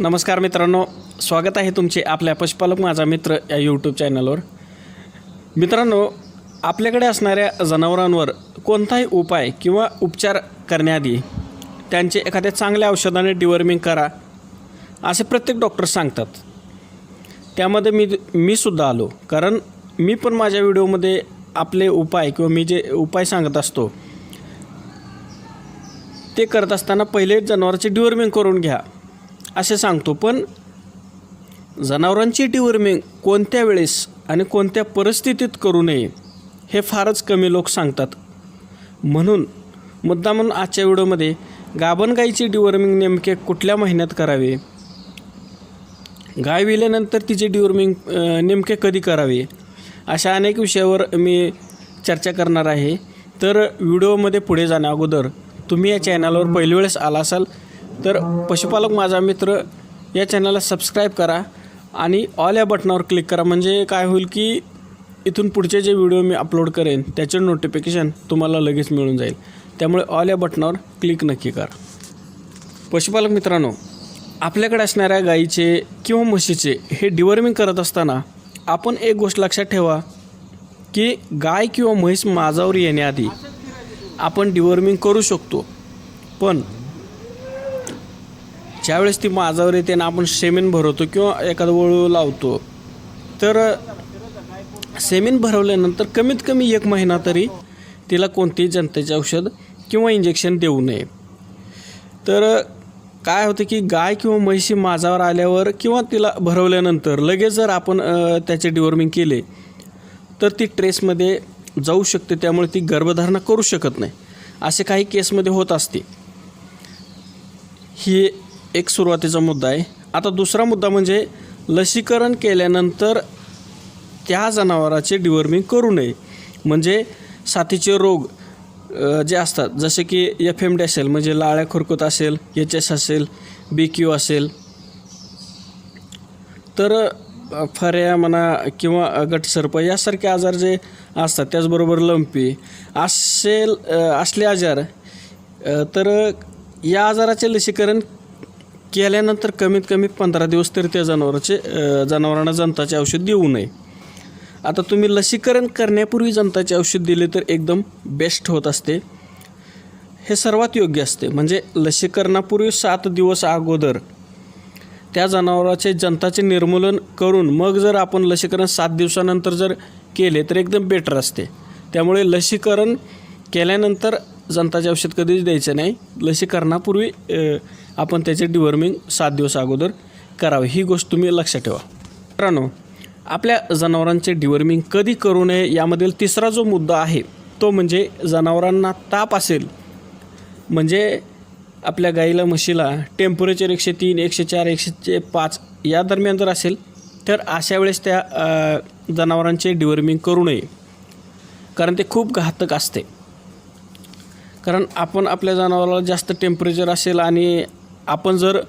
नमस्कार मित्रांनो स्वागत आहे तुमचे आपल्या पशुपालक माझा मित्र या यूट्यूब चॅनलवर मित्रांनो आपल्याकडे असणाऱ्या जनावरांवर कोणताही उपाय किंवा उपचार करण्याआधी त्यांचे एखाद्या चांगल्या औषधाने डिवर्मिंग करा असे प्रत्येक डॉक्टर सांगतात. त्यामध्ये मी मी सुद्धा आलो कारण मी पण माझ्या व्हिडिओमध्ये आपले उपाय किंवा मी जे उपाय सांगत असतो ते करत असताना पहिले जनावराची डिवर्मिंग करून घ्या. असे सांगतो पण जनावरांची डिवर्मिंग कोणत्या वेळेस आणि कोणत्या परिस्थितीत करू नये हे फारच कमी लोक सांगतात. म्हणून मुद्दा म्हणून आजच्या व्हिडिओमध्ये गाभण गाईची डिवर्मिंग नेमके कुठल्या महिन्यात करावे गाय विल्यानंतर तिचे डिवर्मिंग नेमके कधी करावे अशा अनेक विषयावर मी चर्चा करणार आहे. तर व्हिडिओमध्ये पुढे जाण्या अगोदर तुम्ही या चॅनलवर पहिली वेळेस आला असाल तर पशुपालक माझा मित्र या चॅनलला सबस्क्राईब करा आणि ऑल या बटनावर क्लिक करा. म्हणजे काय होईल की इथून पुढचे जे व्हिडिओ मी अपलोड करेन त्याचे नोटिफिकेशन तुम्हाला लगेच मिळून जाईल. त्यामुळे ऑल या बटनावर क्लिक नक्की करा. पशुपालक मित्रांनो आपल्याकडे असणाऱ्या गाईचे किंवा म्हशीचे हे डिवर्मिंग करत असताना आपण एक गोष्ट लक्षात ठेवा की गाय किंवा म्हैस माझावर येण्याआधी आपण डिवर्मिंग करू शकतो. पण ज्यावेळेस ती माझावर येते ना आपण सेमेन भरवतो किंवा एखादं वळू लावतो तर सेमेन भरवल्यानंतर कमीत कमी एक महिना तरी तिला कोणतेही जनतेचे औषध किंवा इंजेक्शन देऊ नये. तर काय होतं की गाय किंवा म्हैशी माझावर आल्यावर किंवा तिला भरवल्यानंतर लगेच जर आपण त्याचे डिवॉर्मिंग केले तर ती ट्रेसमध्ये जाऊ शकते त्यामुळे ती गर्भधारणा करू शकत नाही. असे काही केसमध्ये होत असते. ही एक सुरुवातीचा मुद्दा आहे. आता दुसरा मुद्दा म्हणजे लसीकरण केल्यानंतर त्या जनावराचे डिवर्मिंग करू नये. म्हणजे साथीचे रोग जे असतात जसे की एफ एम डी असेल म्हणजे लाळ्या खुरकत असेल एच एस असेल बी क्यू असेल. तर फऱ्या म्हणा किंवा गटसर्प यासारखे आजार जे असतात त्याचबरोबर लंपी असेल असले आजार तर या आजाराचे लसीकरण केल्यानंतर कमीत कमी पंधरा दिवस तरी त्या जनावराचे जनावरांना जनताचे औषध देऊ नये. आता तुम्ही लसीकरण करण्यापूर्वी जनताचे औषध दिले तर एकदम बेस्ट होत असते. हे सर्वात योग्य असते. म्हणजे लसीकरणापूर्वी सात दिवस अगोदर त्या जनावराचे जनताचे निर्मूलन करून मग जर आपण लसीकरण सात दिवसानंतर जर केले तर एकदम बेटर असते. त्यामुळे लसीकरण केल्यानंतर जनताचे औषध कधीच द्यायचं नाही. लसीकरणापूर्वी आपण त्याचे डिवर्मिंग सात दिवस अगोदर करावे. ही गोष्ट तुम्ही लक्षात ठेवा. मित्रांनो आपल्या जनावरांचे डिवर्मिंग कधी करू नये यामधील तिसरा जो मुद्दा आहे तो म्हणजे जनावरांना ताप असेल. म्हणजे आपल्या गाईला म्हशीला टेम्परेचर एकशे तीन एकशे चार एकशे पाच या दरम्यान जर असेल तर अशा वेळेस त्या जनावरांचे डिवर्मिंग करू नये. कारण ते खूप घातक असते. कारण आपण आपल्या जनावराला जास्त टेम्परेचर असेल आणि आपण जर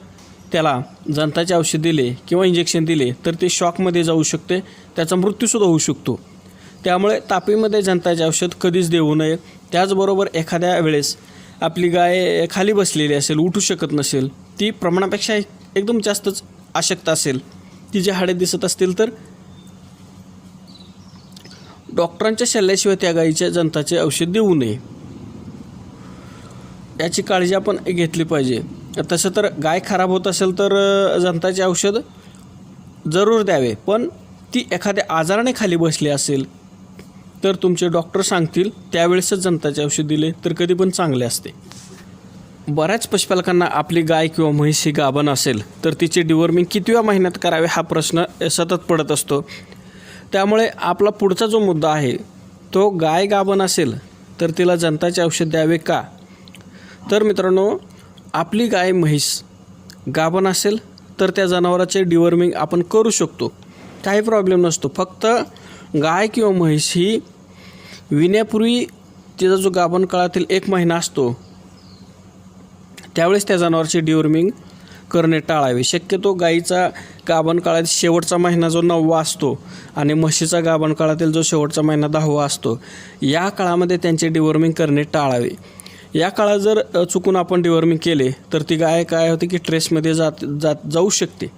त्याला जंताचे औषध दिले किंवा इंजेक्शन दिले तर ते शॉकमध्ये जाऊ शकते. त्याचा मृत्यूसुद्धा होऊ शकतो. त्यामुळे तापीमध्ये जंताचे औषध कधीच देऊ नये. त्याचबरोबर एखाद्या वेळेस आपली गाय खाली बसलेली असेल उठू शकत नसेल ती प्रमाणापेक्षा एकदम जास्तच अशक्त असेल तिचे हाडे दिसत असतील तर डॉक्टरांच्या सल्ल्याशिवाय त्या गायीच्या जंताचे औषध देऊ नये. याची काळजी आपण घेतली पाहिजे. तसं तर गाय खराब होत असेल तर जनताचे जंताचे औषध जरूर द्यावे. पण ती एखाद्या आजाराने खाली बसली असेल तर तुमचे डॉक्टर सांगतील त्यावेळेसच जंताचे औषध दिले तर कधी पण चांगले असते. बऱ्याच पशुपालकांना आपली गाय किंवा म्हैस ही गाभण असेल तर तिचे डिवॉर्मिंग कितव्या महिन्यात करावे हा प्रश्न सतत पडत असतो. त्यामुळे आपला पुढचा जो मुद्दा आहे तो गाय गाभण असेल तर तिला जंताचे औषध द्यावे का? तर मित्रांनो आपली गाय म्हैस गाभण असेल तर त्या जनावराचे डिवर्मिंग आपण करू शकतो. काही प्रॉब्लेम नसतो. फक्त गाय किंवा म्हैस ही विण्यापूर्वी तिचा जो गाभण काळातील एक महिना असतो त्यावेळेस त्या जनावराचे डिवर्मिंग करणे टाळावे. शक्यतो गाईचा गाभण काळात शेवटचा महिना जो नववा असतो आणि म्हशीचा गाभण काळातील जो शेवटचा महिना दहावा असतो या काळामध्ये त्यांचे डिवर्मिंग करणे टाळावे. या काळात जर चुकून आपण डिवॉर्मिंग केले तर ती गाय काय होते की ट्रेसमध्ये जात जात जाऊ शकते.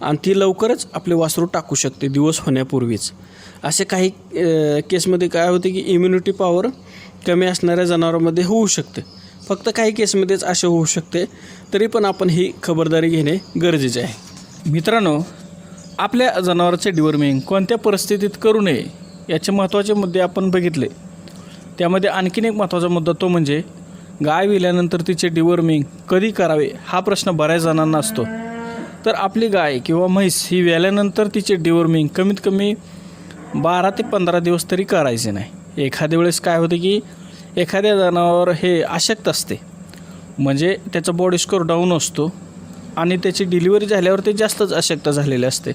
आणि ती लवकरच आपले वासरू टाकू शकते दिवस होण्यापूर्वीच. असे काही केसमध्ये काय होते की इम्युनिटी पॉवर कमी असणाऱ्या जनावरांमध्ये होऊ शकते. फक्त काही केसमध्येच असे होऊ शकते तरी पण आपण ही खबरदारी घेणे गरजेचे आहे. मित्रांनो आपल्या जनावरांचे डिवॉर्मिंग कोणत्या परिस्थितीत करू नये याचे महत्त्वाचे मुद्दे आपण बघितले. त्यामध्ये आणखीन एक महत्त्वाचा मुद्दा तो म्हणजे गाय विल्यानंतर तिचे डिवॉर्मिंग कधी करावे हा प्रश्न बऱ्याच जणांना असतो. तर आपली गाय किंवा म्हैस ही व्याल्यानंतर तिचे डिवॉर्मिंग कमीत कमी बारा ते पंधरा दिवस तरी करायचे नाही. एखाद्या वेळेस काय होते की एखाद्या जनावर हे अशक्त असते. म्हणजे त्याचा बॉडी स्कोर डाऊन असतो आणि त्याची डिलिव्हरी झाल्यावर ते जास्तच अशक्त झालेले असते.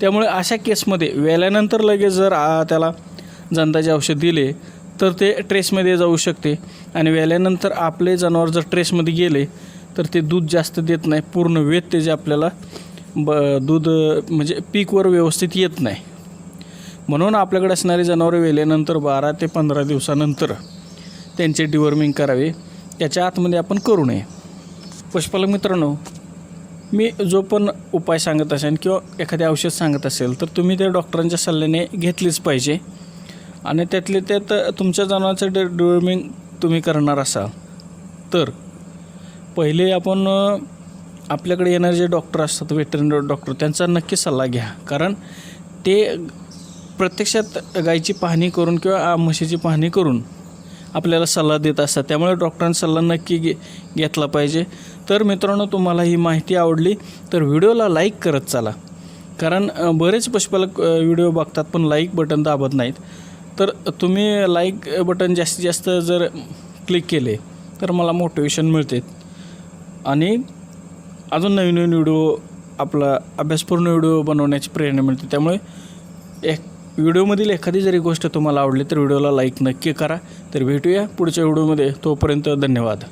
त्यामुळे अशा केसमध्ये वेल्यानंतर लगेच जर त्याला जनताचे औषध दिले तर ते ट्रेसमध्ये जाऊ शकते. आणि वेल्यानंतर आपले जनावर जर ट्रेसमध्ये गेले तर ते दूध जास्त देत नाही. पूर्ण वेत जे आपल्याला ब दूध म्हणजे पीकवर व्यवस्थित येत नाही. म्हणून आपल्याकडे असणारे जनावर वेल्यानंतर बारा ते पंधरा दिवसानंतर त्यांचे डिवॉर्मिंग करावे. त्याच्या आतमध्ये आपण करू नये. पशुपालक मित्रांनो मी जो पण उपाय सांगत असेल किंवा एखादे औषध सांगत असेल तर तुम्ही ते डॉक्टरांच्या सल्ल्याने घेतलीच पाहिजे. आणि त्यातले त्यात तुमच्या जनावरांचं डे डिवॉर्मिंग तुम्ही करणार असाल. तर पहिले आपण आपल्याकडे येणारे जे डॉक्टर असतात वेटरनरी डॉक्टर त्यांचा नक्की सल्ला घ्या. कारण ते प्रत्यक्षात गायीची पाहणी करून किंवा म्हशीची पाहणी करून आपल्याला सल्ला देत असतात. त्यामुळे डॉक्टरांचा सल्ला नक्की घे घेतला पाहिजे. तर मित्रांनो तुम्हाला ही माहिती आवडली तर व्हिडिओला लाईक करत चाला. कारण बरेच पशुपालक व्हिडिओ बघतात पण लाईक बटन दाबत नाहीत. तर तुम्ही लाईक बटन जास्तीत जास्त जर क्लिक केले तर मला मोटिवेशन मिळते. आणि अजून नवीन नवीन व्हिडिओ आपला अभ्यासपूर्ण व्हिडिओ बनवण्याची प्रेरणा मिळते. त्यामुळे एक व्हिडिओमधील एखादी जरी गोष्ट तुम्हाला आवडली तर व्हिडिओला लाईक नक्की करा. तर भेटूया पुढच्या व्हिडिओमध्ये तोपर्यंत धन्यवाद.